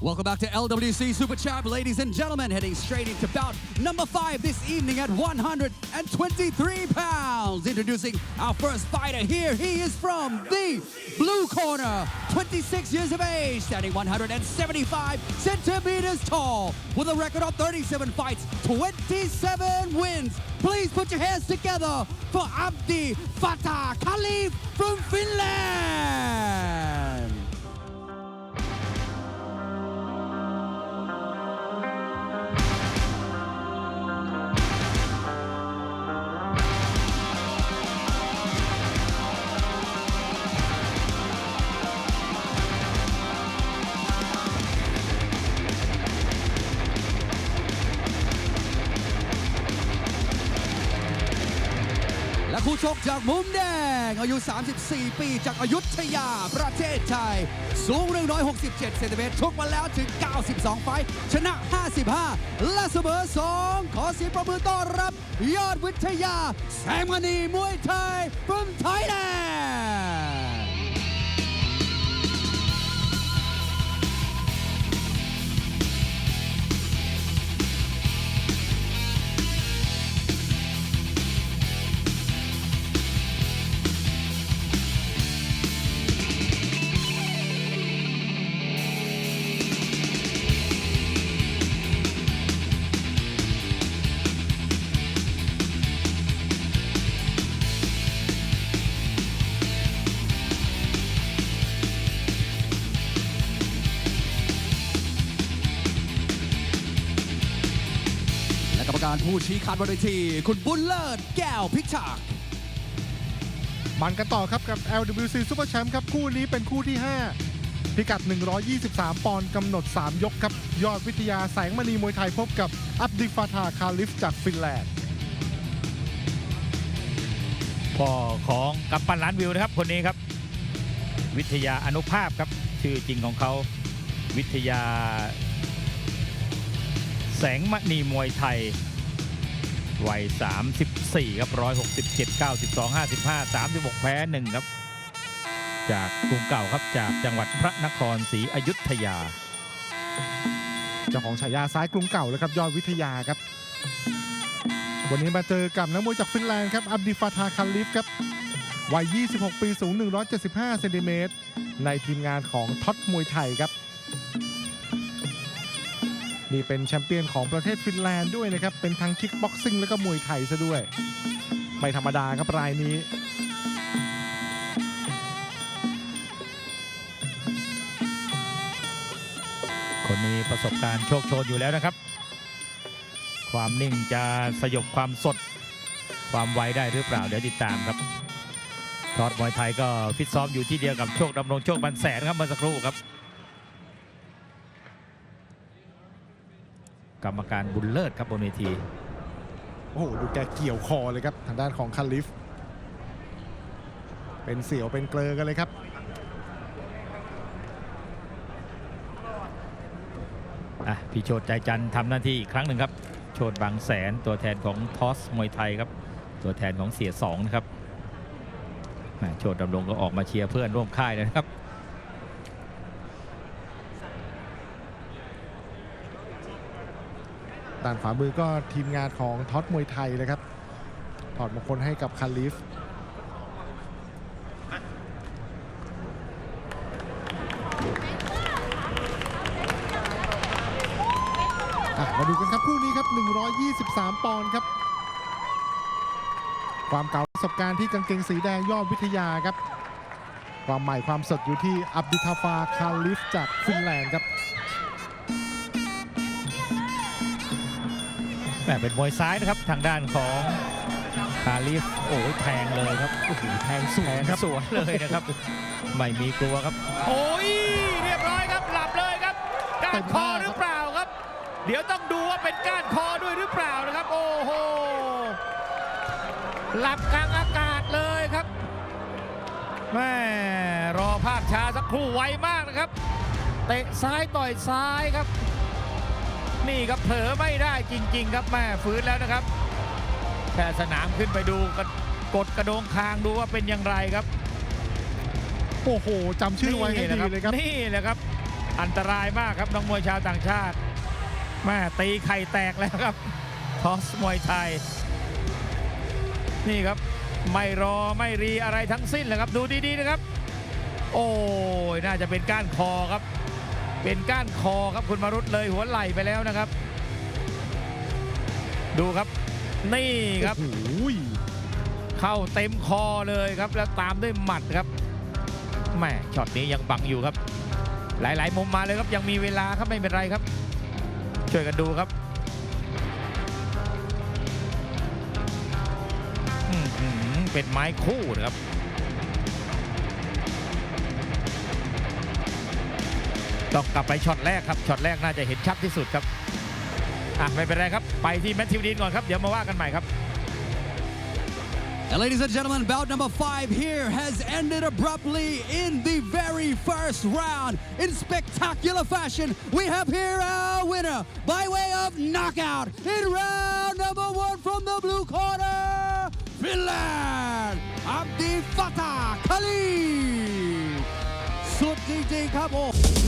Welcome back to LWC Super Champ, ladies and gentlemen. Heading straight into bout number five this evening at 123 pounds. Introducing our first fighter here. He is from the blue corner, 26 years of age, standing 175 centimeters tall, with a record of 37 fights, 27 wins. Please put your hands together for Abdi Fatah Khalif from Finland. คู่ชกจากมุมแดง อายุ 34 ปีจากอายุทยาประเทศไทย สูง 167 เซนติเมตรชกมาแล้วถึง 92 ไฟชนะ 55 และเสมอ 2 ขอเสียงประมือต้อนรับ ยอดวิทยา แสงมณีมวยไทย from Thailand รรมการผู้ชี้ขาดบนเวที คุณบุญเลิศแก้วพิชากมันกันต่อครับกับ LWC Super Champ ครับ คู่นี้เป็นคู่ที่ 5 พิกัด 123 ปอนด์กำหนด 3 ยกครับ ยอดวิทยาแสงมณีมวยไทยพบกับอับดิฟาทาคาลิฟจากฟินแลนด์พ่อของกัปตันล้านวิวนะครับ คนนี้ครับ วิทยาอนุภาพครับชื่อจริงของเขาวิทยา แสงมณีมวยไทย วัย 34 ครับ 167 92 55 36 แพ้ 1 ครับ จากกรุงเก่าครับจากจังหวัดพระนครศรีอยุธยา เจ้าของฉายาซ้ายกรุงเก่าเลยครับยอดวิทยาครับ วันนี้มาเจอกับนักมวยจากฟินแลนด์ครับ อับดิฟาทาคาลิฟครับ วัย 26 ปี สูง 175 เซนติเมตร ในทีมงานของท็อตมวยไทยครับ นี่เป็นแชมเปี้ยนของประเทศฟินแลนด์ด้วยนะครับ เป็นทั้งคิกบ็อกซิ่งแล้วก็มวยไทยซะด้วย ไม่ธรรมดาครับรายนี้ คนนี้ประสบการณ์โชคโชนอยู่แล้วนะครับ ความนิ่งจะสยบความสด ความไวได้หรือเปล่า เดี๋ยวติดตามครับทอดมวยไทยก็ฟิตซ้อมอยู่ที่เดียวกับโชคดำรงโชคบันแสนครับเมื่อสักครู่ครับ กรรมการบุญเลิศครับบนเวที โอ้โหดูแกเกี่ยวคอเลยครับ ทางด้านของคาลิฟ เป็นเสียวเป็นเกลอกันเลยครับอะพี่โชดใจจันทร์ทำหน้าที่อีกครั้งหนึ่งครับ โชดบางแสนตัวแทนของทอสมวยไทยครับ ตัวแทนของเสียสองนะครับแหม่โชดดำรงก็ออกมาเชียร์เพื่อนร่วมค่ายเลยนะครับ ด้านขวามือก็ทีมงานของท็อตมวยไทยเลยครับ ถอดมงคลให้กับคาลิฟมาดูกันครับคู่นี้ครับ 123 ปอนด์ครับ ความเก่าประสบการณ์ที่กางเกงสีแดงยอดวิทยาครับ ความใหม่ความสดอยู่ที่อับดิทาฟาคาลิฟจากฟินแลนด์ครับ แหม่เป็นมวยซ้ายนะครับทางด้านของคาลิฟโอ้ยแทงเลยครับโอ้โหแทงสวนครับสวนเลยนะครับ ไม่มีกลัวครับ โอ้ยเรียบร้อยครับหลับเลยครับก้านคอหรือเปล่าครับ เดี๋ยวต้องดูว่าเป็นก้านคอด้วยหรือเปล่านะครับ โอ้โหหลับกลางอากาศเลยครับแม่รอภาพช้าสักครู่ไวมากนะครับเตะซ้ายต่อยซ้ายครับ นี่ครับเผลอไม่ได้จริง ๆ ครับแม่ฟื้นแล้วนะครับแค่สนามขึ้นไปดูกดกดกระโดงคางดูว่าเป็นอย่างไรครับโอ้โหจำชื่อไว้ให้ดีนี่แหะเลยครับนี่แหละครับ อันตรายมากครับน้องมวยชาวต่างชาติแม่ตีไข่แตกแล้วครับทอสมวยไทย นี่ครับไม่รอไม่รีอะไรทั้งสิ้นเลยครับ ดูดีๆนะครับ โอ้ยน่าจะเป็นก้านคอครับ เป็นก้านคอครับคุณมารุตเลยหัวไหล่ไปแล้วนะครับ ดูครับ นี่ครับโอ้โหเข้าเต็มคอเลยครับ แล้วตามด้วยหมัดครับแหม่ช็อตนี้ยังบังอยู่ครับ หลายๆมุมมาเลยครับยังมีเวลาครับไม่เป็นไรครับ ช่วยกันดูครับอื้อหือเป็นไม้คู่นะครับ ต้องกลับไปช็อตแรกครับช็อตแรกน่าจะเห็นชัดที่สุดครับอะไม่เป็นไรครับ ไปที่แมทธิวดีนก่อนครับ เดี๋ยวมาว่ากันใหม่ครับ And ladies and gentlemen, bout number five here has ended abruptly in the very first round. In spectacular fashion, we have here our winner by way of knockout in round number one from the blue corner, Finland, Abdi Fatah Khalid. สุดจริงๆครับโอ้